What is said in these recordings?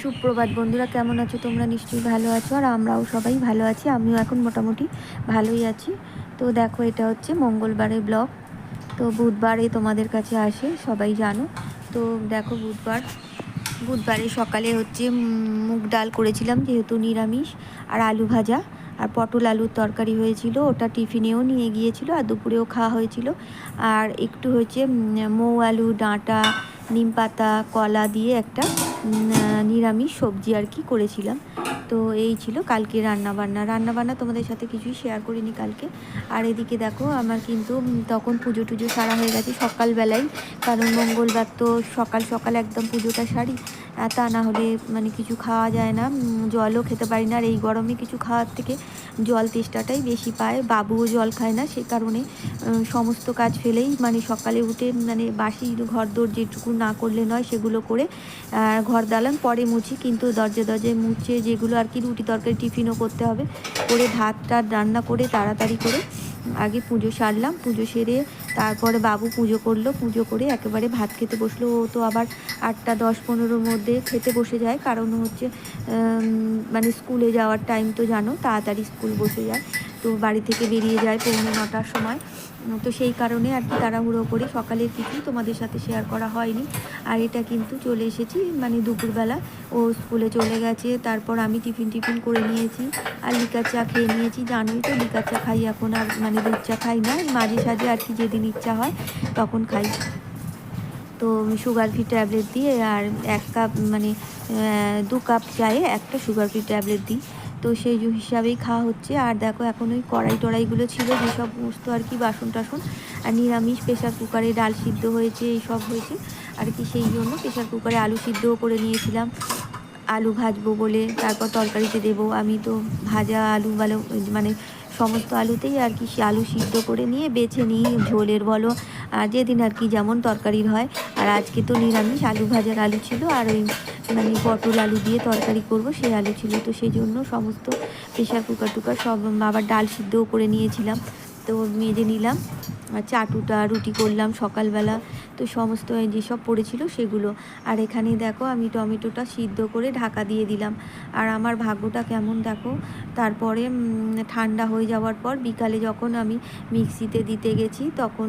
সুপ্রভাত বন্ধুরা, কেমন আছো? তোমরা নিশ্চয়ই ভালো আছো আর আমরাও সবাই ভালো আছি। আমিও এখন মোটামুটি ভালোই আছি। তো দেখো, এটা হচ্ছে মঙ্গলবারের ব্লগ। তো বুধবারে তোমাদের কাছে আসে, সবাই জানো। তো দেখো, বুধবার। বুধবারে সকালে হচ্ছে মুগ ডাল করেছিলাম, যেহেতু নিরামিষ, আর আলু ভাজা। আর পটল আলুর তরকারি হয়েছিল, ওটা টিফিনেও নিয়ে গিয়েছিল, আর দুপুরেও খাওয়া হয়েছিল। আর একটু হচ্ছে মৌ আলু, ডাঁটা, নিম পাতা, কলা দিয়ে একটা নিরামিষ সবজি আর কি করেছিলাম। তো এই ছিল কালকে রান্নাবান্না। রান্নাবান্না বান্না তোমাদের সাথে কিছুই শেয়ার করিনি কালকে। আর এদিকে দেখো, আমার কিন্তু তখন পুজো টুজো সারা হয়ে গেছে সকালবেলায়। কারণ মঙ্গলবার তো সকাল সকাল একদম পুজোটা সারি। তা না হলে মানে কিছু খাওয়া যায় না। জলও খেতে পারি না। আর এই গরমে কিছু খাওয়ার থেকে জল তেষ্টাটাই বেশি পায়। বাবুও জল খায় না, সে কারণে সমস্ত কাজ ফেলেই মানে সকালে উঠে মানে বাসি ঘর দোর যেটুকু না করলে নয় সেগুলো করে ঘর দালান, পরে মুছি। কিন্তু দরজা দরজায় মুছে যেগুলো আর কি রুটি তরকারি টিফিনও করতে হবে। করে ভাত টাত রান্না করে তাড়াতাড়ি করে আগে পুজো সারলাম, পুজো সেরে তারপরে বাবু পুজো করল, পুজো করে একেবারে ভাত খেতে বসল। ও তো আবার আটটা দশ পনেরোর মধ্যে খেতে বসে যায়, কারণ হচ্ছে মানে স্কুলে যাওয়ার টাইম তো জানো, তাড়াতাড়ি স্কুল বসে যায়। তো বাড়ি থেকে বেরিয়ে যায় পৌনে নটার সময়। তো সেই কারণে আর কি তাড়াহুড়ো করে সকালের কিছুই তোমাদের সাথে শেয়ার করা হয়নি। আর এটা কিন্তু চলে এসেছি মানে দুপুরবেলা। ও স্কুলে চলে গেছে, তারপর আমি টিফিন টিফিন করে নিয়েছি, আর লিকার চা খেয়ে নিয়েছি। জানোই তো, লিকার চা খাই এখন আর মানে দুধ চা খাই না, মাঝে সাঝে আর কি যেদিন ইচ্ছা হয় তখন খাই। তো সুগার ফ্রি ট্যাবলেট দিয়ে আর এক কাপ মানে দু কাপ চায়ে একটা সুগার ফ্রি ট্যাবলেট দিই। তো সেই হিসাবেই খাওয়া হচ্ছে। আর দেখো, এখন ওই কড়াই টড়াইগুলো ছিল, যেসব সমস্ত আর কি, বাসন টাসন। আর নিরামিষ প্রেশার কুকারে ডাল সিদ্ধ হয়েছে এই সব হয়েছে। আর কি সেই জন্য প্রেশার কুকারে আলু সিদ্ধও করে নিয়েছিলাম। আলু ভাজবো বলে, তারপর তরকারিতে দেবো। আমি তো ভাজা আলু ভালো মানে সমস্ত আলুতেই আর কি আলু সিদ্ধ করে নিয়ে বেছে নিই ঝোলের বলো। যেদিন আর কি যেমন তরকারির হয়। আর আজকে তো নিরামিষ, আলু ভাজার আলু ছিল। আর ওই মানে পটল আলু দিয়ে তরকারি করব, সেই আলু ছিল তো সেই জন্য সমস্ত প্রেশার কুকার টুকার সব আবার ডাল সিদ্ধও করে নিয়েছিলাম। তো মেজে নিলাম, আর চাটুটা, রুটি করলাম সকালবেলা। তো সমস্ত যেসব পড়েছিল সেগুলো। আর এখানে দেখো আমি টমেটোটা সিদ্ধ করে ঢাকা দিয়ে দিলাম। আর আমার ভাগ্যটা কেমন দেখো, তারপরে ঠান্ডা হয়ে যাওয়ার পর বিকালে যখন আমি মিক্সিতে দিতে গেছি, তখন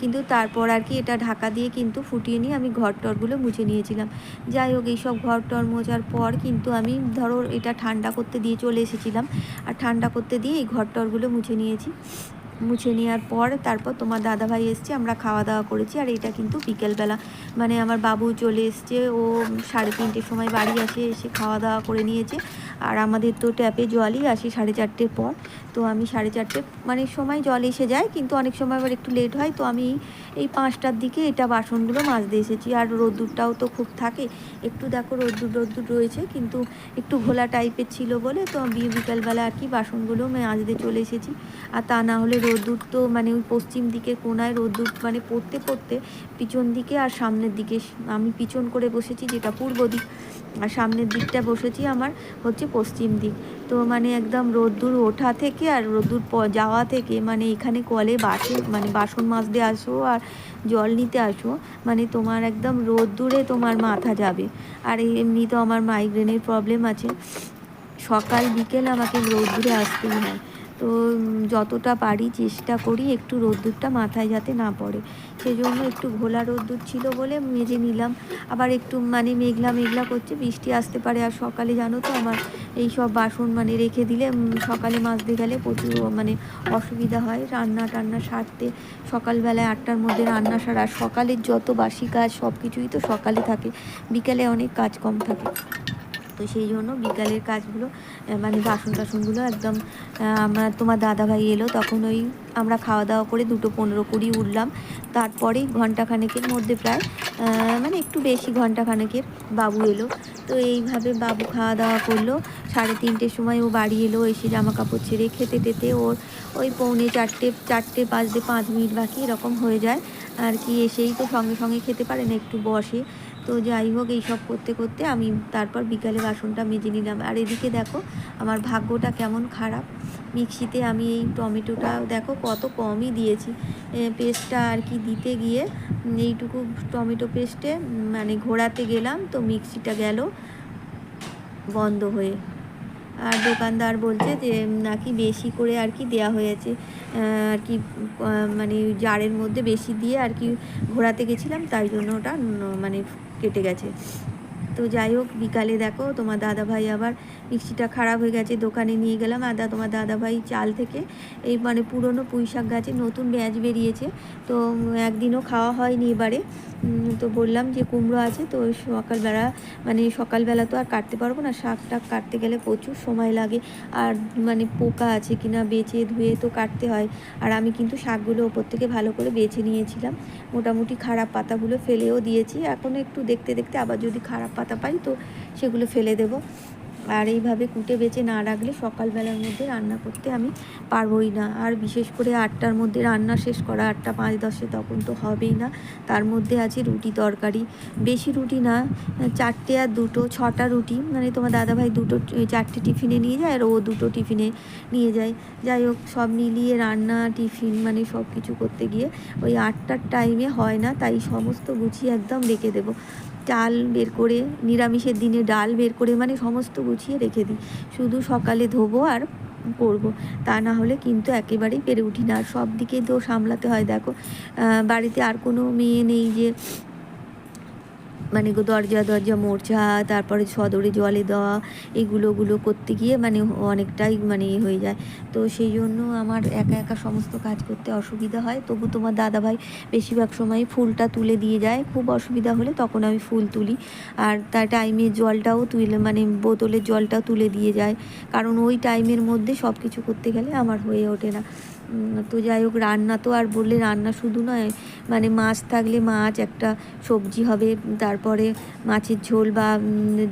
কিন্তু তারপর আর কি এটা ঢাকা দিয়ে কিন্তু ফুটিয়ে নিয়ে আমি ঘর টরগুলো মুছে নিয়েছিলাম। যাই হোক, এইসব ঘর টর মোছার পর কিন্তু আমি ধরো এটা ঠান্ডা করতে দিয়ে চলে এসেছিলাম। আর ঠান্ডা করতে দিয়ে এই ঘর টরগুলো মুছে নিয়েছি। মুছে নেওয়ার পর তারপর তোমার দাদাভাই এসছে, আমরা খাওয়া দাওয়া করেছি। আর এটা কিন্তু বিকেলবেলা। মানে আমার বাবু চলে এসছে, ও সাড়ে তিনটের সময় বাড়ি আসে, এসে খাওয়া দাওয়া করে নিয়েছে। আর আমাদের তো ট্যাপে জলই আসে সাড়ে চারটের পর। তো আমি সাড়ে চারটে মানে সময় জল এসে যায়, কিন্তু অনেক সময় আবার একটু লেট হয়, তো আমি এই পাঁচটার দিকে এটা বাসনগুলো মাজতে এসেছি। আর রোদ্দুরটাও তো খুব থাকে। একটু দেখো রোদ্দুর রোদ্দুর রয়েছে, কিন্তু একটু ঘোলা টাইপের ছিল বলে তো আমি বিকালবেলা আর কি বাসনগুলো মাজতে চলে এসেছি। আর তা না হলে রোদ্দুর তো মানে ওই পশ্চিম দিকে কোনায় রোদ্দুর মানে পড়তে পড়তে পিছন দিকে আর সামনের দিকে, আমি পিছন করে বসেছি যেটা পূর্ব দিক। আর সামনের দিকটা বসেছি আমার হচ্ছে পশ্চিম দিক। তো মানে একদম রোদ্দুর ওঠা থেকে আর রোদ্দুর যাওয়া থেকে মানে এখানে কলে বাসে মানে বাসন মাজতে আসো আর জল নিতে আসো মানে তোমার একদম রোদ্দুরে তোমার মাথা যাবে। আর এমনি তো আমার মাইগ্রেনের প্রবলেম আছে। সকাল বিকেল আমাকে রোদ্দুরে আসতেই হয়। তো যতটা পারি চেষ্টা করি একটু রোদ্দুরটা মাথায় যাতে না পড়ে। সেজন্য একটু ঘোলা রোদ্দুর ছিল বলে মেজে নিলাম। আবার একটু মানে মেঘলা মেঘলা করছে, বৃষ্টি আসতে পারে আর সকালে জানো তো আমার এই সব বাসন মানে রেখে দিলে সকালে মাজতে গেলে প্রচুর মানে অসুবিধা হয় রান্না টান্না সারতে। সকালবেলায় আটটার মধ্যে রান্না সারা, সকালের যত বাসি কাজ সব কিছুই তো সকালে থাকে, বিকালে অনেক কাজ কম থাকে। তো সেই জন্য বিকালের কাজগুলো মানে বাসন টাসনগুলো একদম আমার, তোমার দাদাভাই এলো, তখন ওই আমরা খাওয়া দাওয়া করে দুটো পনেরো কুড়ি উঠলাম। তারপরেই ঘন্টাখানেকের মধ্যে প্রায় মানে একটু বেশি ঘন্টাখানেকের বাবু এলো। তো এইভাবে বাবু খাওয়া দাওয়া করল। সাড়ে তিনটের সময় ও বাড়ি এলো, এসে জামা কাপড় ছেড়ে খেতে টেতে ওর ওই পৌনে চারটে চারটে বাজতে পাঁচ মিনিট বাকি এরকম হয়ে যায়। আর কি এসেই তো সঙ্গে সঙ্গে খেতে পারে না, একটু বসে। তো যাই হোক এইসব করতে করতে আমি তারপর বিকালে বাসনটা মেজে নিলাম। আর এদিকে দেখো, আমার ভাগ্যটা কেমন খারাপ। মিক্সিতে আমি এই টমেটোটা দেখো কত কমই দিয়েছি। পেস্টটা আর কি দিতে গিয়ে এইটুকু টমেটো পেস্টে মানে ঘোরাতে গেলাম, তো মিক্সিটা গেল বন্ধ হয়ে। আর দোকানদার বলছে যে নাকি বেশি করে আর কি দেয়া হয়েছে। আর কি মানে জারের মধ্যে বেশি দিয়ে আর কি ঘোরাতে গেছিলাম, তাই জন্য ওটা মানে কেটে গেছে। তো যাই হোক, বিকালে দেখো, তোমার দাদা ভাই আবার মিক্সিটা খারাপ হয়ে গেছে, দোকানে নিয়ে গেলাম। আর দা- তোমার দাদা ভাই চাল থেকে এই মানে পুরনো পুঁই শাক গাছে নতুন ব্যাচ বেরিয়েছে। তো একদিনও খাওয়া হয়নি এবারে। তো বললাম যে কুমড়ো আছে, তো সকালবেলা মানে সকালবেলা তো আর কাটতে পারব না। শাক টাক কাটতে গেলে প্রচুর সময় লাগে। আর মানে পোকা আছে কিনা বেছে ধুয়ে তো কাটতে হয়। আর আমি কিন্তু শাকগুলো ওপর থেকে ভালো করে বেছে নিয়েছিলাম। মোটামুটি খারাপ পাতাগুলো ফেলেও দিয়েছি। এখন একটু দেখতে দেখতে আবার যদি খারাপ পাই, তো সেগুলো ফেলে দেবো। আর এইভাবে কুটে বেছে না রাখলে সকালবেলার মধ্যে রান্না করতে আমি পারবোই না। আর বিশেষ করে আটটার মধ্যে রান্না শেষ করা, আটটা পাঁচ দশে তখন তো হবেই না। তার মধ্যে আছে রুটি তরকারি। বেশি রুটি না, চারটে আর দুটো, ছটা রুটি। মানে তোমার দাদাভাই দুটো, চারটে টিফিনে নিয়ে যায় আর ও দুটো টিফিনে নিয়ে যায়। যাই হোক, সব মিলিয়ে রান্না, টিফিন মানে সব কিছু করতে গিয়ে ওই আটটার টাইমে হয় না, তাই সমস্ত গুছিয়ে একদম রেখে দেবো। চাল বের করে, নিরামিষের দিনে ডাল বের করে মানে সমস্ত গুছিয়ে রেখে দিই। শুধু সকালে ধোবো আর করব। তা না হলে কিন্তু একেবারেই পেরে উঠি না। আর সব দিকে তো সামলাতে হয়। দেখো বাড়িতে আর কোনো মেয়ে নেই যে মানে দরজা দরজা মোর্চা, তারপরে সদরে জলে দেওয়া, এগুলো, ওগুলো করতে গিয়ে মানে অনেকটাই মানে এ হয়ে যায়। তো সেই জন্য আমার একা একা সমস্ত কাজ করতে অসুবিধা হয়। তবু তোমার দাদাভাই বেশিরভাগ সময় ফুলটা তুলে দিয়ে যায়। খুব অসুবিধা হলে তখন আমি ফুল তুলি। আর তার টাইমে জলটাও তুলে মানে বোতলের জলটাও তুলে দিয়ে যায়। কারণ ওই টাইমের মধ্যে সব কিছু করতে গেলে আমার হয়ে ওঠে না। তো যাই হোক, রান্না তো আর বললে রান্না শুধু নয় মানে মাছ থাকলে মাছ, একটা সবজি হবে, তারপরে মাছের ঝোল বা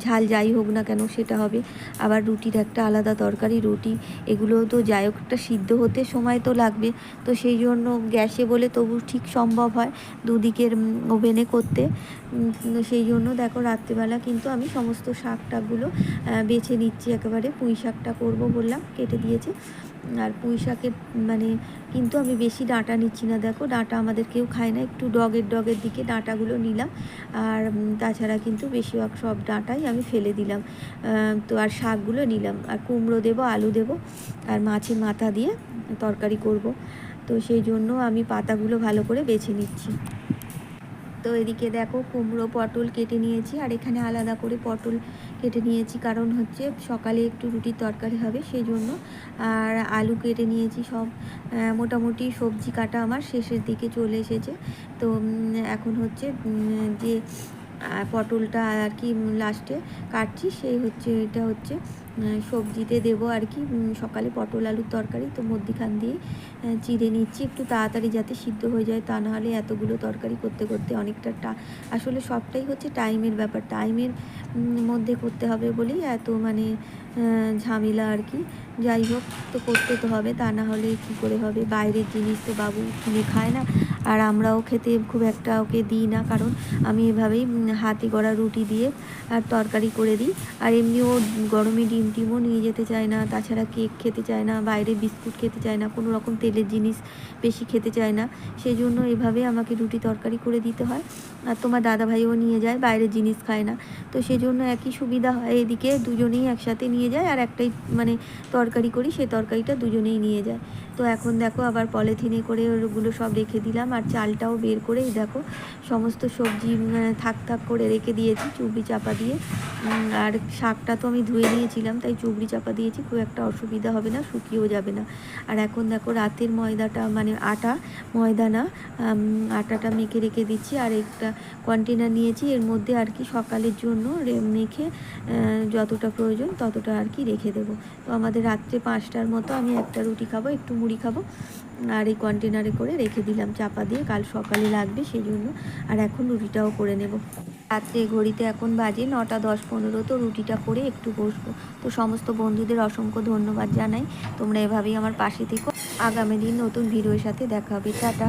ঝাল যাই হোক না কেন সেটা হবে। আবার রুটির একটা আলাদা তরকারি, রুটি, এগুলো তো যাই হোক, একটা সিদ্ধ হতে সময় তো লাগবে। তো সেই জন্য গ্যাসে বলে তবু ঠিক সম্ভব হয় দুদিকের ওভেনে করতে। সেই জন্য দেখো, রাত্রিবেলা কিন্তু আমি সমস্ত শাক টাকগুলো বেছে নিচ্ছি, একেবারে পুঁই শাকটা করব বললাম, কেটে দিয়েছে। আর পুঁই শাকের মানে কিন্তু আমি বেশি ডাঁটা নিচ্ছি না। দেখো, ডাঁটা আমাদের কেউ খায় না। একটু ডগের ডগের দিকে ডাঁটাগুলো নিলাম। আর তাছাড়া কিন্তু বেশিরভাগ সব ডাঁটাই আমি ফেলে দিলাম। তো আর শাকগুলো নিলাম। আর কুমড়ো দেবো, আলু দেবো, আর মাছের মাথা দিয়ে তরকারি করব। তো সেই জন্য আমি পাতাগুলো ভালো করে বেছে নিচ্ছি। তো এদিকে দেখো কুমড়ো, পটল কেটে নিয়েছি আর এখানে আলাদা করে পটল কেটে নিয়েছি। কারণ হচ্ছে সকালে একটু রুটির তরকারি হবে সেই জন্য আর আলু কেটে নিয়েছি সব। মোটামুটি সবজি কাটা আমার শেষের দিকে চলে এসেছে। তো এখন হচ্ছে যে পটলটা আর কি লাস্টে কাটছি, সেই হচ্ছে, এটা হচ্ছে সবজিতে দেবো আর কি। সকালে পটল আলুর তরকারি, তো মধ্যিখান দিয়ে চিড়ে নিচ্ছি একটু তাড়াতাড়ি যাতে সিদ্ধ হয়ে যায়, তা নাহলে এতগুলো তরকারি করতে করতে অনেকটা টা, আসলে সবটাই হচ্ছে টাইমের ব্যাপার। টাইমের মধ্যে করতে হবে বলেই এত মানে ঝামেলা আর কি। যাই হোক, তো করতে তো হবে, তা না হলে কী করে হবে? বাইরের জিনিস তো বাবু কিনে খায় না। আর আমরাও খেতে খুব একটা ওকে দিই না, কারণ আমি এভাবেই হাতে গড়া রুটি দিয়ে আর তরকারি করে দিই। আর এমনিও গরমে ডিম টিমও নিয়ে যেতে চায় না, তাছাড়া কেক খেতে চায় না, বাইরে বিস্কুট খেতে চায় না, কোনো রকম তেলের জিনিস বেশি খেতে চায় না। সেই জন্য এভাবে আমাকে রুটি তরকারি করে দিতে হয়। আর তোমার দাদা ভাইও নিয়ে যায়, বাইরের জিনিস খায় না। তো সেই জন্য একই সুবিধা হয়, এদিকে দুজনেই একসাথে নিয়ে যায় আর একটাই মানে তরকারি করি সেই তরকারিটা দুজনেই নিয়ে যায়। তো এখন দেখো আবার পলিথিনে করে ওগুলো সব রেখে দিলাম আর চালটাও বের করে দেখো সমস্ত সবজি থাক থাক করে রেখে দিয়েছি চুবড়ি চাপা দিয়ে। আর শাকটা তো আমি ধুয়ে নিয়েছিলাম, তাই চুবড়ি চাপা দিয়েছি, খুব একটা অসুবিধা হবে না, শুকিয়েও যাবে না। আর এখন দেখো রাতের ময়দাটা মানে আটা, ময়দা না আটাটা মেখে রেখে দিচ্ছি আর একটা কন্টেনার নিয়েছি, এর মধ্যে আর কি সকালের জন্য মেখে যতটা প্রয়োজন ততটা আর কি রেখে দেবো। তো আমাদের রাত্রে পাঁচটার মতো আমি একটা রুটি খাব, একটু মুড়ি খাব। আর এই কন্টেনারে করে রেখে দিলাম চাপা দিয়ে, কাল সকালে লাগবে সেই জন্য আর এখন রুটিটাও করে নেব। রাত্রে ঘড়িতে এখন বাজে নটা দশ পনেরো, তো রুটিটা করে একটু বসবো। তো সমস্ত বন্ধুদের অসংখ্য ধন্যবাদ জানাই। তোমরা এভাবেই আমার পাশে থেকো। আগামী দিন নতুন ভিডিওর সাথে দেখা হবে। টাটা।